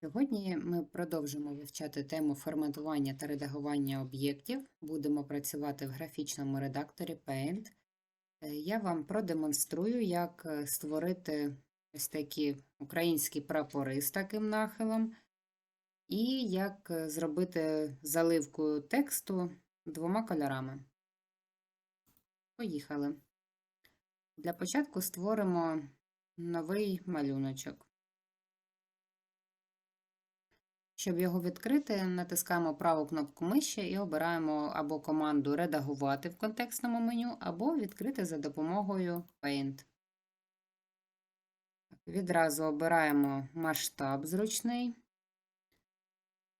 Сьогодні ми продовжимо вивчати тему форматування та редагування об'єктів. Будемо працювати в графічному редакторі Paint. Е, Я вам продемонструю, як е, створити ось такі українські прапори з таким нахилом, і як е, зробити заливку тексту двома кольорами. Поїхали. Для початку створимо новий малюночок. Щоб його відкрити, натискаємо праву кнопку миші і обираємо або команду Редагувати в контекстному меню, або відкрити за допомогою Paint. Відразу обираємо масштаб зручний.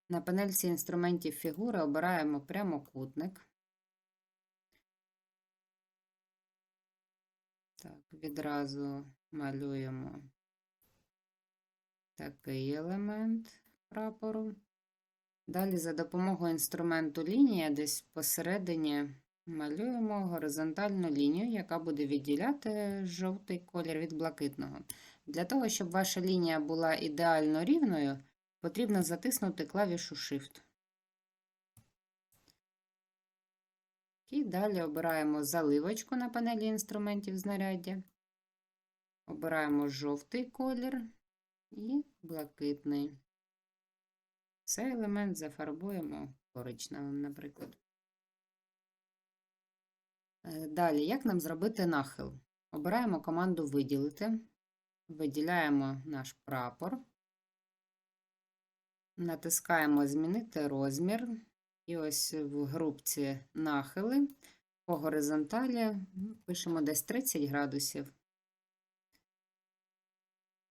На панельці інструментів фігури обираємо прямокутник. Так, відразу малюємо такий елемент прапору. Далі за допомогою інструменту лінія десь посередині малюємо горизонтальну лінію, яка буде відділяти жовтий колір від блакитного. Для того, щоб ваша лінія була ідеально рівною, потрібно затиснути клавішу Shift. І далі обираємо заливочку на панелі інструментів знаряддя. Обираємо жовтий колір і блакитний. Цей елемент зафарбуємо коричневим, наприклад. Е, Далі, як нам зробити нахил? Обираємо команду Виділити, виділяємо наш прапор, натискаємо Змінити розмір. І ось в групці нахили по горизонталі пишемо десь 30 градусів.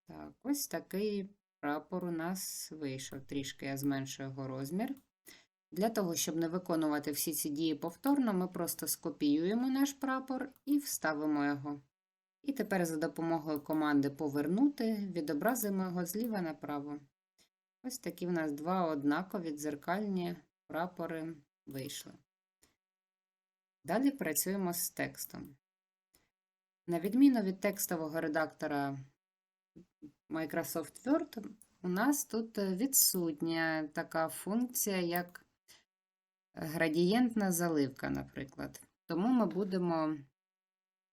Так, ось такий прапор у нас вийшов. Трішки я зменшую його розмір. Для того, щоб не виконувати всі ці дії повторно, ми просто скопіюємо наш прапор і вставимо його. І тепер за допомогою команди Повернути відобразимо його зліва направо. Ось такі в нас два однакові дзеркальні прапори вийшли. Далі працюємо з текстом. На відміну від текстового редактора Microsoft Word, у нас тут відсутня така функція, як градієнтна заливка, наприклад. Тому ми будемо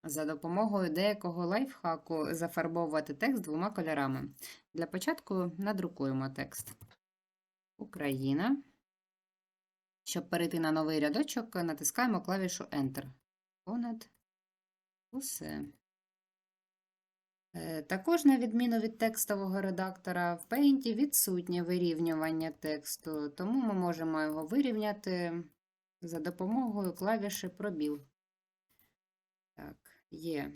за допомогою деякого лайфхаку зафарбовувати текст двома кольорами. Для початку надрукуємо текст. Україна. Щоб перейти на новий рядочок, натискаємо клавішу Enter. Понад усе. Е, Також, на відміну від текстового редактора, в Paint відсутнє вирівнювання тексту, тому ми можемо його вирівняти за допомогою клавіші пробіл. Так, є.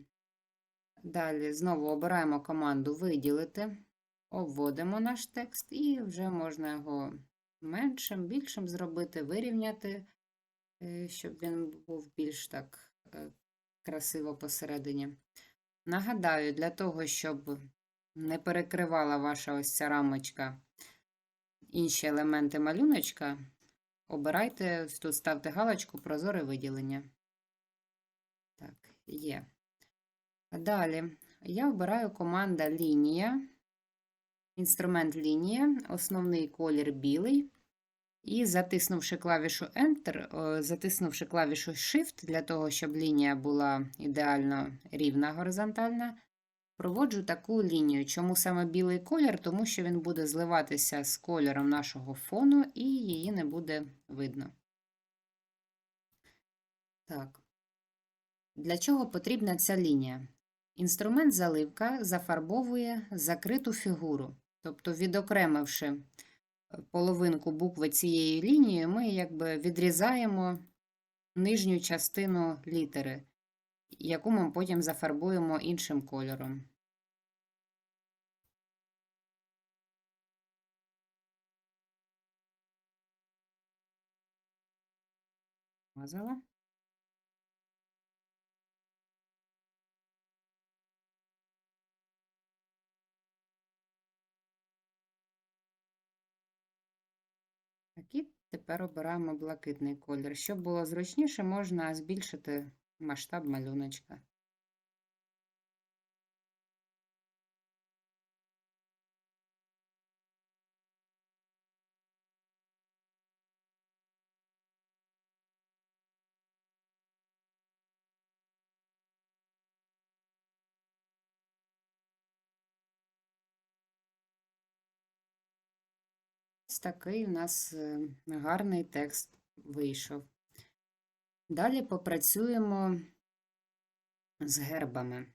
Далі знову обираємо команду Виділити, обводимо наш текст і вже можна його меншим, більшим зробити, вирівняти, е, щоб він був більш так е, красиво посередині. Нагадаю, для того, щоб не перекривала ваша ось ця рамочка інші елементи малюночка, обирайте, тут ставте галочку Прозоре виділення. Так, є. Далі я обираю команда лінія, інструмент лінія, основний колір білий. І затиснувши клавішу Enter, затиснувши клавішу Shift для того, щоб лінія була ідеально рівна горизонтальна, проводжу таку лінію. Чому саме білий колір? Тому що він буде зливатися з кольором нашого фону і її не буде видно. Так. Для чого потрібна ця лінія? Інструмент заливка зафарбовує закриту фігуру, тобто відокремивши половинку букви цієї лінії, ми якби відрізаємо нижню частину літери, яку ми потім зафарбуємо іншим кольором. Мазала. Так, тепер обираємо блакитний колір. Щоб було зручніше, можна збільшити масштаб малюночка. Ось такий у нас е, гарний текст вийшов. Далі попрацюємо з гербами.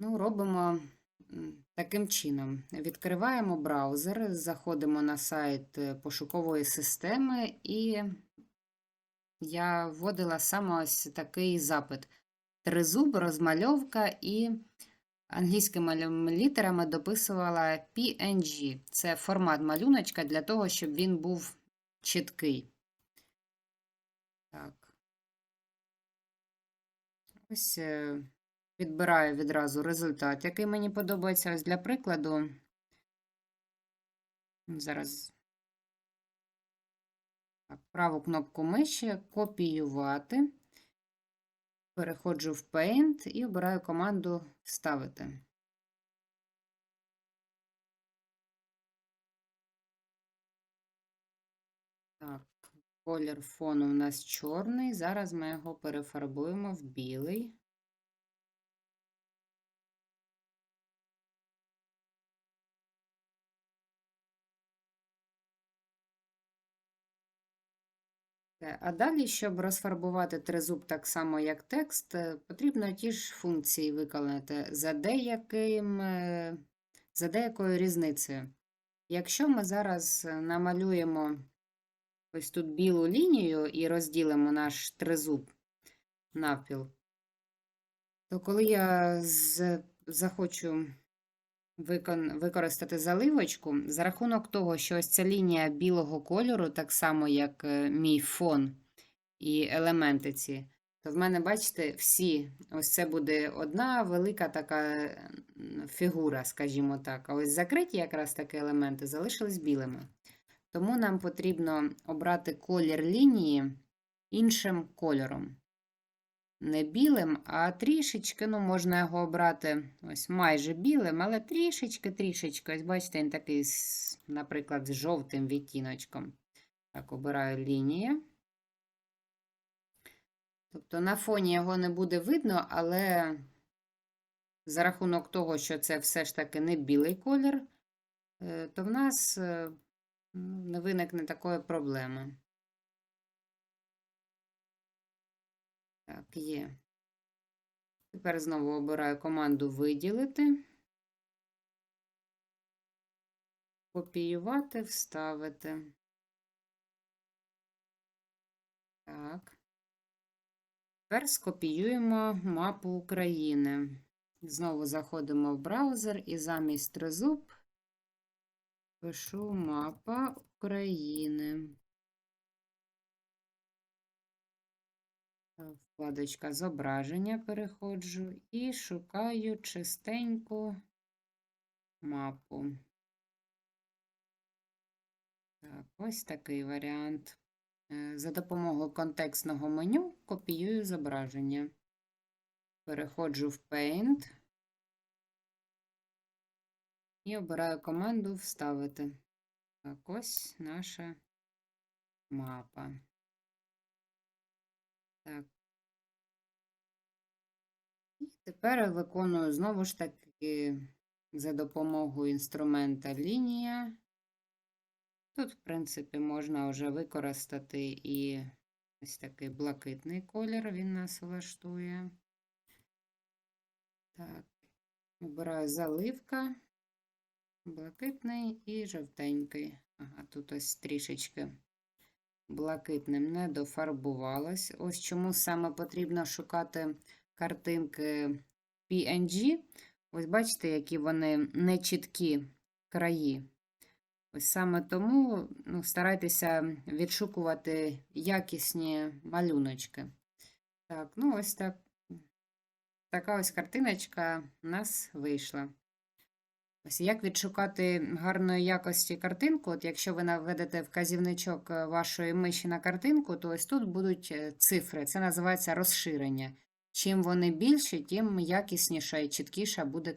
Ну, робимо таким чином: відкриваємо браузер, заходимо на сайт е, пошукової системи, і я вводила саме ось такий запит: тризуб, розмальовка і англійськими літерами дописувала PNG. Це формат малюночка для того, щоб він був чіткий. Так. Ось е, підбираю відразу результат, який мені подобається. Ось для прикладу. Зараз так, праву кнопку миші, копіювати. Переходжу в Paint і обираю команду Вставити. Так, колір фону у нас чорний. Зараз ми його перефарбуємо в білий. А далі, щоб розфарбувати тризуб так само, як текст, е, потрібно ті ж функції виконати за, деяким, е, за деякою різницею. Якщо ми зараз е, намалюємо ось тут білу лінію і розділимо наш тризуб навпіл, то коли я захочу використати заливочку, за рахунок того, що ось ця лінія білого кольору, так само як е, мій фон і елементи ці, то в мене, бачите, всі, ось це буде одна велика така фігура, скажімо так. А ось закриті якраз такі елементи залишились білими. Тому нам потрібно обрати колір лінії іншим кольором. Не білим, а трішечки, ну, можна його обрати ось майже білим, але трішечки, трішечки. Ось бачите, він такий, наприклад, з жовтим відтіночком. Так, обираю лінія. Тобто на фоні його не буде видно, але за рахунок того, що це все ж таки не білий колір, е, то в нас е, ну, не виникне такої проблеми. Так, є. Тепер знову обираю команду виділити, копіювати, вставити. Так. Тепер скопіюємо мапу України. Знову заходимо в браузер і замість тризуб пишу мапа України. Вкладочка зображення переходжу і шукаю чистеньку мапу. Так, ось такий варіант. Е, За допомогою контекстного меню копіюю зображення. Переходжу в Paint і обираю команду Вставити. Так, ось наша мапа. Так. Тепер виконую знову ж таки за допомогою інструмента лінія. Тут, в принципі, можна вже використати і ось такий блакитний колір, він нас влаштує. Так, обираю заливка, блакитний і жовтенький. Ага, тут ось трішечки блакитним не дофарбувалось. Ось чому саме потрібно шукати картинки PNG. Ось бачите, які вони нечіткі краї. Ось саме тому ну, старайтеся відшукувати якісні малюночки. Так, ну ось так. Така ось картиночка у нас вийшла. Ось як відшукати гарної якості картинку, от якщо ви наведете вказівничок е, вашої миші на картинку, то ось тут будуть е, цифри. Це називається розширення. Чим вони більші, тим якісніша і чіткіша буде